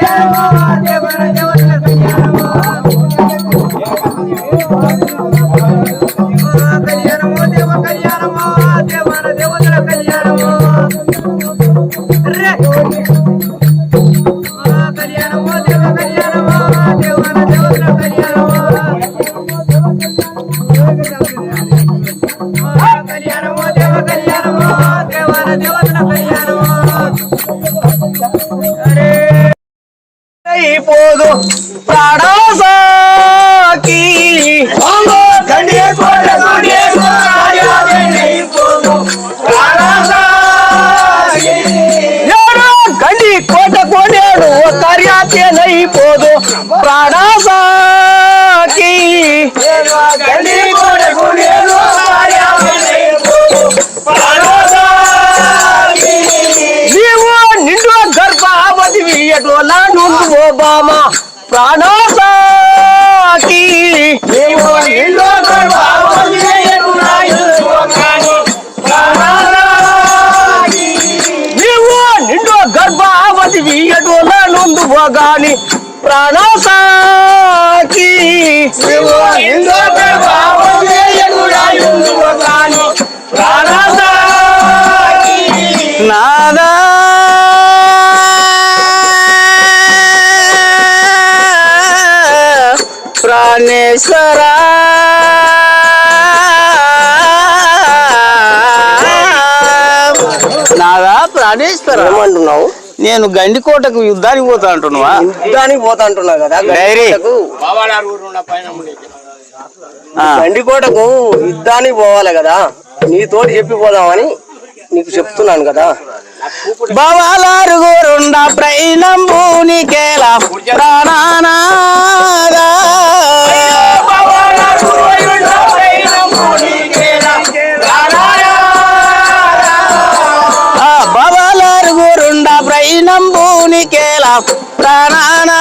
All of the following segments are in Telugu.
தேவன தேவன అయిపోదు ప్రాణాసాకి ఏడు గండి కోట కోనేడు కార్యాత్యనైపోదు ప్రాణాసాకి నీవు ఓబామ ప్రాణాసాకి నీవు నిండు గర్భావతి ఓగాని ప్రాణాసాకి నిండు గర్భావతి ప్రాణేశ్వర నాదా ప్రాణేశ్వర? ఏమంటున్నావు? నేను గండికోటకు యుద్ధానికి పోతా అంటున్నావా? యుద్ధానికి పోతా అంటున్నావు కదా డైరీ. గండికోటకు? యుద్ధానికి పోవాలి కదా నీతోటి చెప్పి పోదామని నీకు చెప్తున్నాను కదా. భవాలారుగురుండ ప్రైనంబూనికేలా ప్రాణానాదా. ప్రాణానా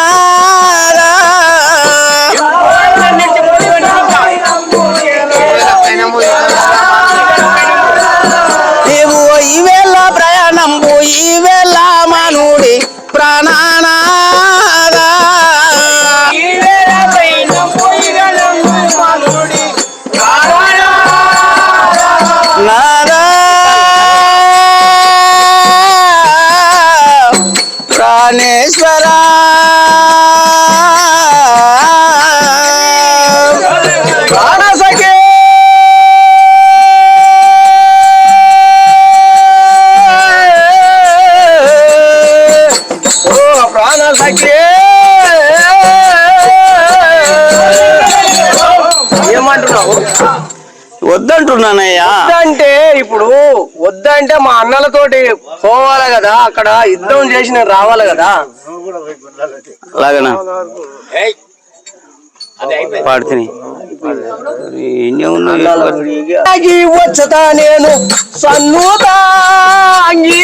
అన్నలతోటి పోవాలి కదా అక్కడ యుద్ధం చేసి నేను రావాలి కదా. అలాగనా? పాడుతుంది వచ్చతా నేను సన్నుతాంగి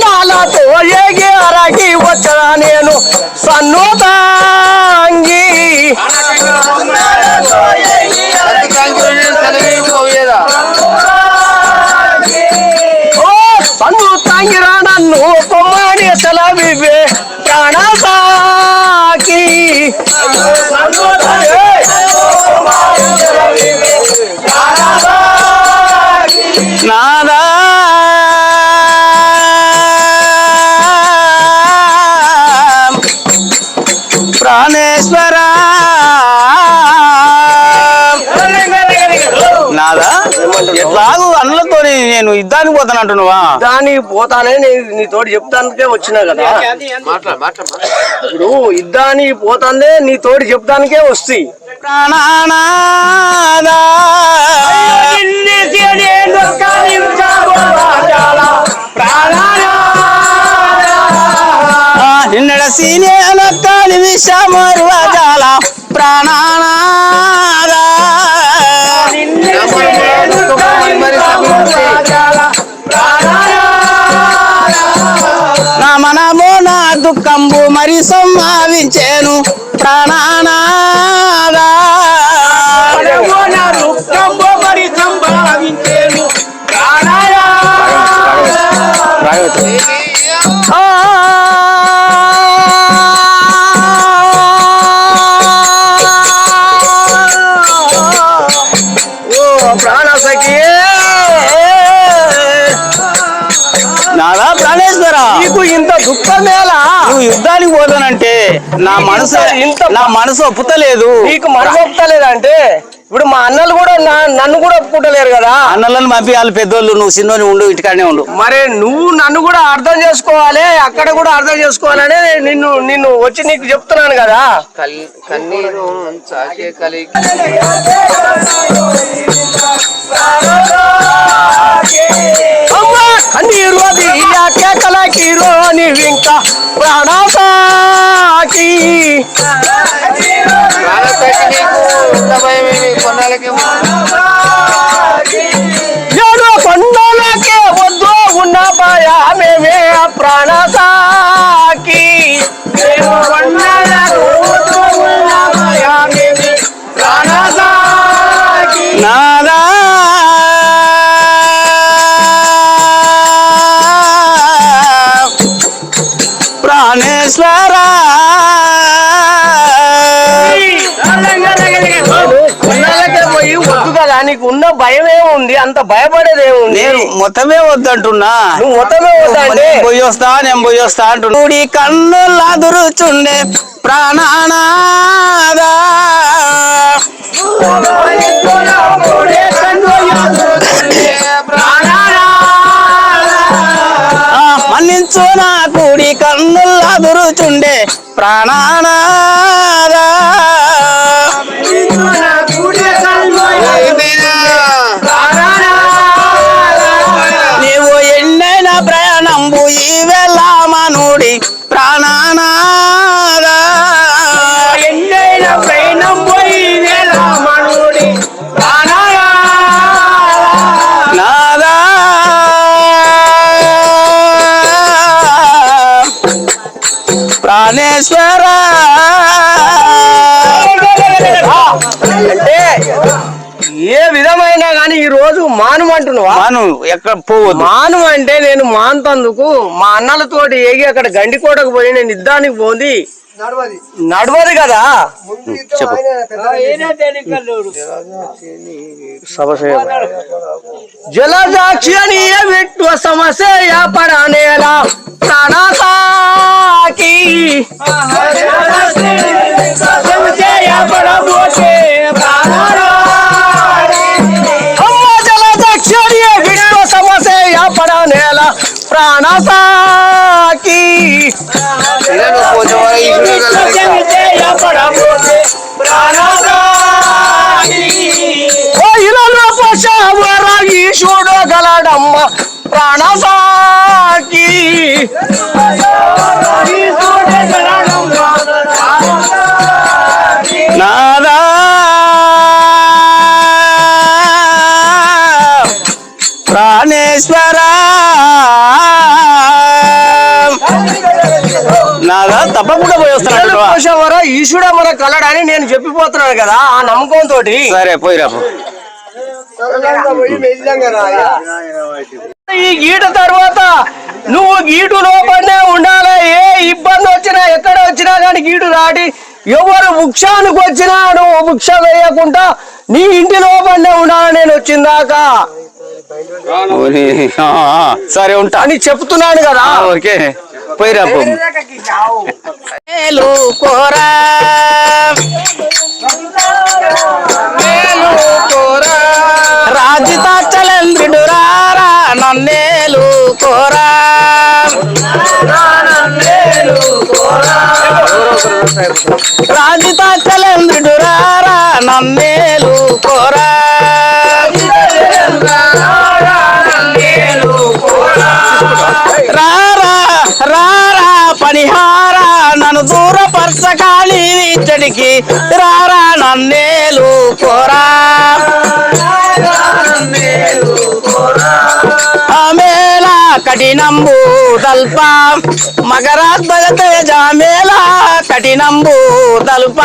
నాలతో ఏగి అరగి వచ్చదా నేను సన్నుతాంగి ¡Oh, ఎట్లాగూ అన్నలతో నేను యుద్ధానికి పోతాను అంటున్నావా? దాని పోతానే నేను నీతోటి చెప్తానికే వచ్చినా కదా. ఇప్పుడు యుద్ధానికి పోతాందే నీతోటి చెప్తానికే వస్తాయి ప్రాణానాదా. నిన్నడ సీనియన కాలి విషమరువ జాల. ప్రాణానాదా మరి సంభావించాను. ప్రాణానాదా. సంభావించేను. యుద్ధానికి పోతానంటే నా మనసు ఇంత- నా మనసు ఒప్పుతలేదు నీకు మనసు ఒప్పుతలేదంటే ఇప్పుడు మా అన్నలు కూడా నన్ను కూడా ఒప్పుకుంటలేరు కదా అన్నలను పంపి వాళ్ళు పెద్దోళ్ళు నువ్వు చిన్నోని ఉండు ఇంటికాడనే ఉండు మరి నువ్వు నన్ను కూడా అర్థం చేసుకోవాలి అక్కడ కూడా అర్థం చేసుకోవాలని నిన్ను నిన్ను వచ్చి నీకు చెప్తున్నాను కదా కల్- కన్నీరు చాకే కలిగి అమ్మా కన్నీరు అది కేకల కీరో నీవింకా ప్రాణాసాకి. ఏడు కొండలకే వద్దు ఉన్న భయమేమే ప్రాణసాకి. ఏడు కొండలకు అంత భయపడేది ఏముంది? నేను మొత్తమే వద్దంటున్నా. నువ్వు మొత్తమే వద్దంటే పోయి వస్తా నేను పోయి వస్తా అంటున్నా. కన్నులా దురుచుండే ప్రాణానాదా. ఆ, మన్నించు నా కుడి కన్నులా దురుచుండే ప్రాణానాదా మాను ఎక్కడ పోవద్దు. మాను అంటే నేను మాంతందుకు మా అన్నలతోటి ఏగి అక్కడ గండికోటకు పోయి నేను యుద్ధానికి పోంది. నడవదు. కదా? చెప్పు. జలదాక్షి అని విట్వ సమస్య పడనేలా? ప్రాణసాకి. సమస్య పడనేలా ప్రాణసాకి వరకు ఈశ్వరుడు ఈశుడు గలడమ్మ ప్రాణసాకి ప్రాణేశ్వర. నాదా తప్పకుండా పోయి వస్తాను మన కలడని నేను చెప్పిపోతున్నాను కదా ఆ నమ్మకం తోటి సరే పోయిరా పో. ఈ గీట తర్వాత నువ్వు గీటు లోపలనే ఉండాలి? ఏ ఇబ్బంది వచ్చినా ఎక్కడ వచ్చినా కానీ గీటు దాటి ఎవరు వృక్షానికి వచ్చినా నువ్వు వృక్ష వేయకుండా నీ ఇంటి లోపలనే ఉండాలి నేను వచ్చిందాకా. సరే ఉంటా అని చెప్తున్నాను కదా. ఓకే. పోయిరా కోరా. రాజిత చలంద్రుడు రారా నన్నేలు కోరా. రాజిత చలంద్రుడు రారా నన్నేలు కోరా. రారా నన్నేలు కోరా ఆమేల కఠినంబు తల్ప. మగరాత్మక తేజ మేళ కఠినంబు తల్ప.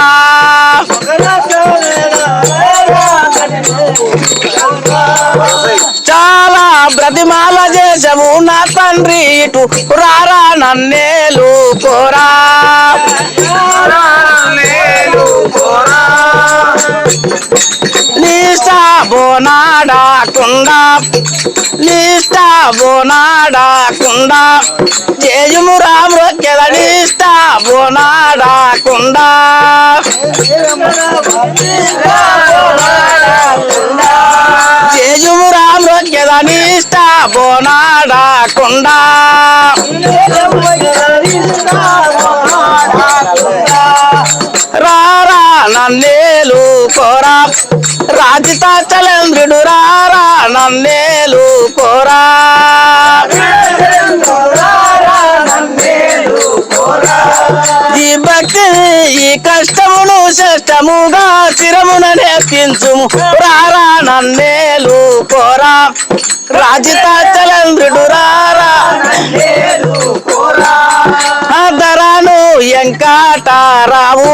చాలా బ్రతిమాల చేసము నా తండ్రి ఇటు రారా నన్నేలు కోరా లిస్టా బోనాడా కుండా లిస్టా బోనాడా కుండా జయము రామ్ రొక్కెద లిస్టా బోనాడా కుండా జయము రామ్ రొక్కెద లిస్టా బోనాడా కుండా నన్నేలు కోరా రాజిత చలంద్రుడు రారా నన్నేలు కోరా ఈ భక్తి ఈ కష్టమును శ్రేష్టముగా చిరమున నేర్పించుము. రారా నన్నేలు కోరా రాజిత చలంద్రుడు రారా ధరాను ఎంకాటారావు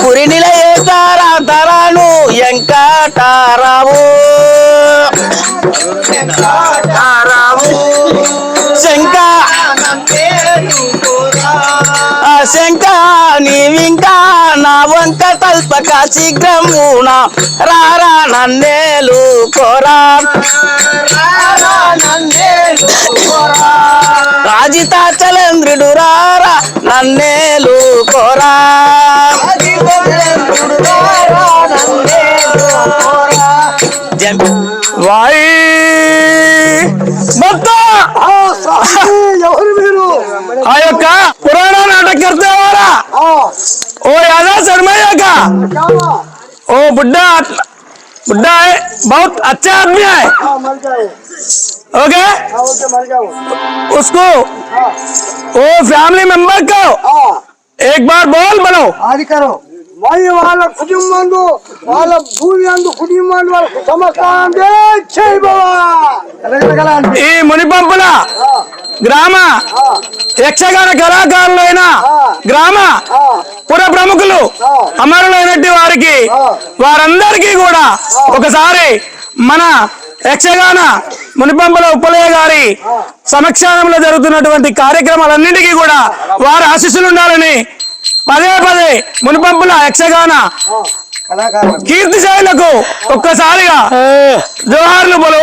పురి నిలయేతారా ధరాను ఎంకాటారావు శంక ఆ శంక నీవింకా వంక తల్పక శీఘ్రమున రారా నన్నేలు కోరా. రాజిత చలేంద్రుడు రారా నన్నేలు కోరా. వాయి. మొత్తం. ఆ యొక్క ओ बुढ़ा बुढ़ा है बहुत अच्छा आदमी है मर जाए ओके ओके मर जाओ उसको वो फैमिली मेंबर को एक बार बोल बोलो అది కరో మరి వాళ్ళ కుటుంబంలో వాళ్ళ భూమి అందు కుటుంబాన్ని వాళ్ళ సమస్తాంటే చేయి బావా ఈ మునిపంపుల గ్రామ యక్షగాన కళాకారులైన గ్రామ పుర ప్రముఖులు అమరులైనటువంటి వారికి వారందరికీ కూడా ఒకసారి మన యక్షగాన మునిపంపుల ఉప్పలయ్య గారి సమక్షంలో జరుగుతున్నటువంటి కార్యక్రమాలన్నింటికీ కూడా వారి ఆశీస్సులు ఉండాలని పదే పదే మునిపంపుల యక్షగాన కీర్తి శైలకు ఒక్కసారిగా జోహార్లు బోలో.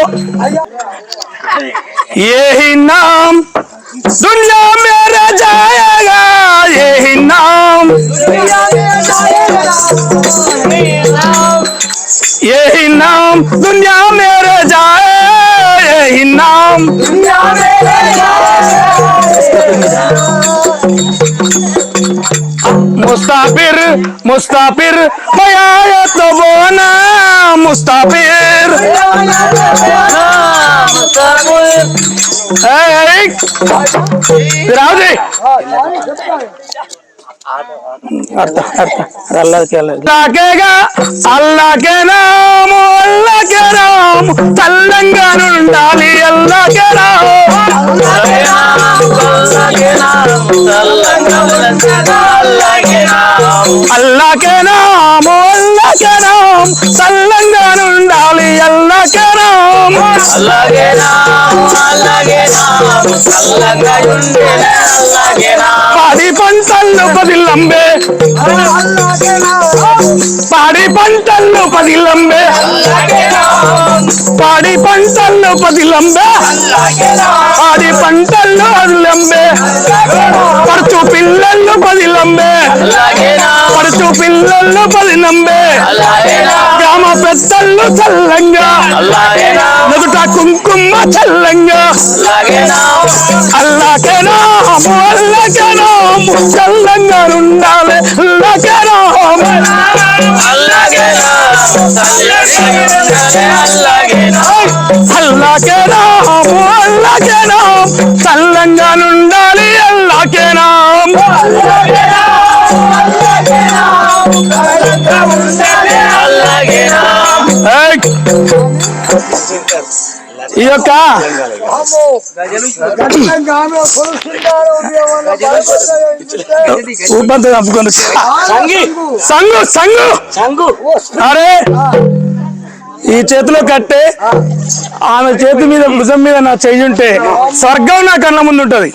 यही नाम दुनिया में रह जाएगा यही नाम दुनिया जाए। मुस्ताफिर मुस्ताफिर भैया तो बोना मुस्ताफिर। Hey! అల్లాకేగా అల్లాకే రాము అల్లాకే రాము చల్లంగా ఉండాలి అల్లాకే రాము అల్లాకే రాము అల్లాకే రాము చల్లంగా ఉండాలి అల్లకరామ పాడి పంటలు పదిలంబే పాడి పంటలు పదిలంబే పాడి పంటలు పదిలంబే పాడి పంటలు అల్లంబే పడుచు పిల్లలు పదిలంబే పడుచు పిల్లలు పదిలంబే గ్రామ పెద్దల్లో చల్లంగా నుదుట కుంకుమ చల్లంగా. అల్లాకేనా అల్లాకేనా చల్లంగా ఉండాలి. అల్లాకేనా అల్లాకేనా అల్లాకేనా చల్లంగా ఉండాలి. ఈ యొక్క ఊపంత కప్పుకొని సంగు. సంగు సంగు. అరే ఈ చేతిలో కట్టే ఆమె చేతి మీద భుజం మీద నా చెయ్యి ఉంటే స్వర్గం నా కళ్ళ ముందు ఉంటది.